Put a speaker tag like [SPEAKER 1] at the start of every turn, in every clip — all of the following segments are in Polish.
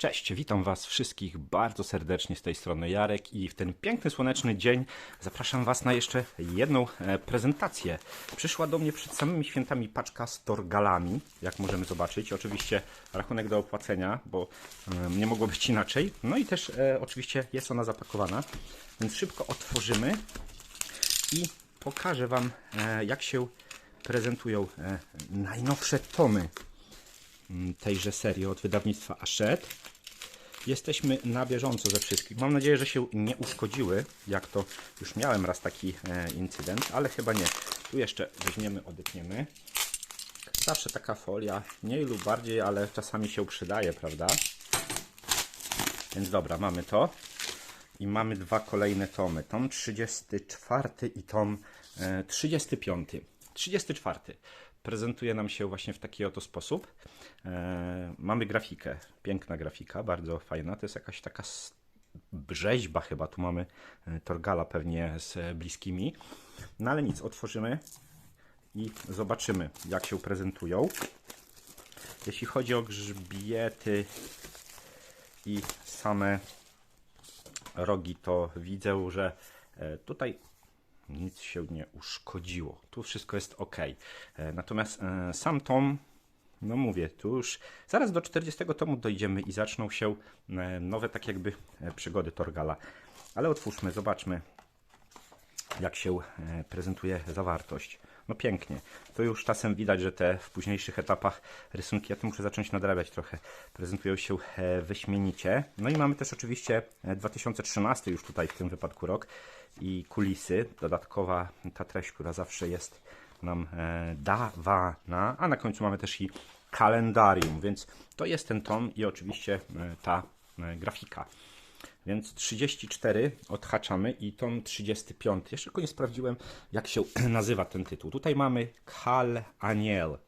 [SPEAKER 1] Cześć, witam Was wszystkich bardzo serdecznie z tej strony Jarek i w ten piękny słoneczny dzień zapraszam Was na jeszcze jedną e, prezentację. Przyszła do mnie przed samymi świętami paczka z torgalami, jak możemy zobaczyć. Oczywiście rachunek do opłacenia, bo nie mogło być inaczej. No i też e, oczywiście jest ona zapakowana, więc szybko otworzymy i pokażę Wam e, jak się prezentują najnowsze tomy tejże serii od wydawnictwa Hachette. Jesteśmy na bieżąco ze wszystkich. Mam nadzieję, że się nie uszkodziły, jak to już miałem raz taki e, incydent, ale chyba nie. Tu jeszcze weźmiemy, odetniemy. Zawsze taka folia, mniej lub bardziej, ale czasami się przydaje, prawda? Więc dobra, mamy to. I mamy dwa kolejne tomy. Tom 34 i tom e, 35. 34 prezentuje nam się właśnie w taki oto sposób. E, mamy grafikę, piękna grafika, bardzo fajna. To jest jakaś taka rzeźba chyba. Tu mamy e, Torgala pewnie z bliskimi. No ale nic, otworzymy i zobaczymy jak się prezentują. Jeśli chodzi o grzbiety i same rogi, to widzę, że e, tutaj nic się nie uszkodziło. Tu wszystko jest ok. E, Natomiast e, sam tom, no mówię, tu już zaraz do 40 tomu dojdziemy i zaczną się e, nowe, tak jakby, przygody Torgala. Ale otwórzmy, zobaczmy, jak się prezentuje zawartość. No pięknie. To już czasem widać, że te w późniejszych etapach rysunki, ja to muszę zacząć nadrabiać trochę, prezentują się e, wyśmienicie. No i mamy też oczywiście e, 2013 już tutaj w tym wypadku rok i kulisy, dodatkowa ta treść, która zawsze jest nam e, dawana, a na końcu mamy też i kalendarium, więc to jest ten tom i oczywiście e, ta e, grafika. Więc 34 odhaczamy i tom 35. Jeszcze tylko nie sprawdziłem, jak się nazywa ten tytuł. Tutaj mamy Kal Aniel,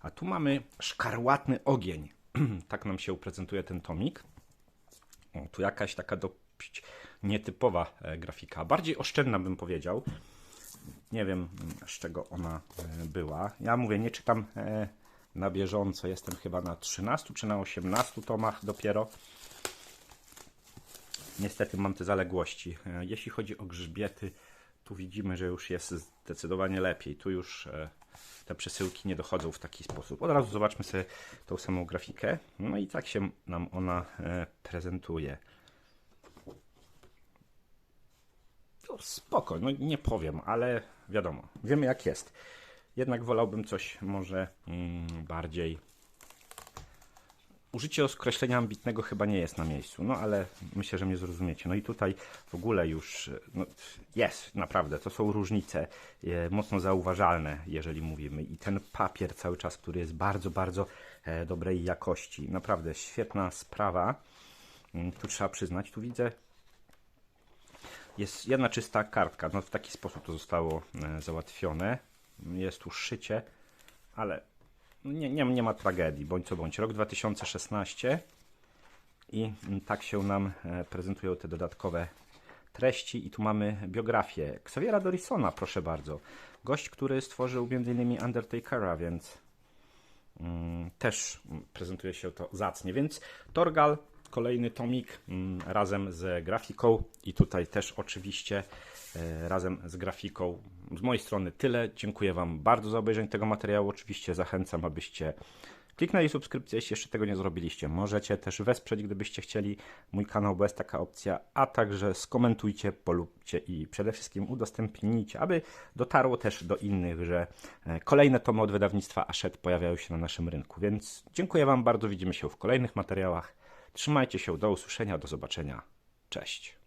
[SPEAKER 1] a tu mamy Szkarłatny Ogień. tak nam się prezentuje ten tomik. O, tu jakaś taka dość nietypowa e, grafika. Bardziej oszczędna bym powiedział. Nie wiem, mm, z czego ona e, była. Ja mówię, nie czytam e, na bieżąco. Jestem chyba na 13 czy na 18 tomach dopiero. Niestety mam te zaległości. E, Jeśli chodzi o grzbiety, tu widzimy, że już jest zdecydowanie lepiej. Tu już e, te przesyłki nie dochodzą w taki sposób. Od razu zobaczmy sobie tą samą grafikę. No i tak się nam ona e, prezentuje. No, spoko, no nie powiem, ale wiadomo, wiemy jak jest. Jednak wolałbym coś może mm, bardziej Użycie skreślenia ambitnego chyba nie jest na miejscu, no ale myślę, że mnie zrozumiecie. No i tutaj w ogóle już no, jest, naprawdę, to są różnice e, mocno zauważalne, jeżeli mówimy. I ten papier cały czas, który jest bardzo, bardzo e, dobrej jakości. Naprawdę świetna sprawa, mm, tu trzeba przyznać. Tu widzę, jest jedna czysta kartka. No w taki sposób to zostało e, załatwione. Jest tu szycie, ale nie, nie, nie ma tragedii, bądź co bądź. Rok 2016 i tak się nam e, prezentują te dodatkowe treści. I tu mamy biografię Xaviera Dorisona, proszę bardzo. Gość, który stworzył m.in. Undertakera, więc mm, też prezentuje się to zacnie. Więc Torgal, kolejny tomik mm, razem z grafiką i tutaj też oczywiście razem z grafiką. Z mojej strony tyle. Dziękuję Wam bardzo za obejrzenie tego materiału. Oczywiście zachęcam, abyście kliknęli subskrypcję, jeśli jeszcze tego nie zrobiliście. Możecie też wesprzeć, gdybyście chcieli mój kanał, bo jest taka opcja, a także skomentujcie, polubcie i przede wszystkim udostępnijcie, aby dotarło też do innych, że e, kolejne tomy od wydawnictwa Hachette pojawiają się na naszym rynku. Więc dziękuję Wam bardzo, widzimy się w kolejnych materiałach. Trzymajcie się, do usłyszenia, do zobaczenia. Cześć.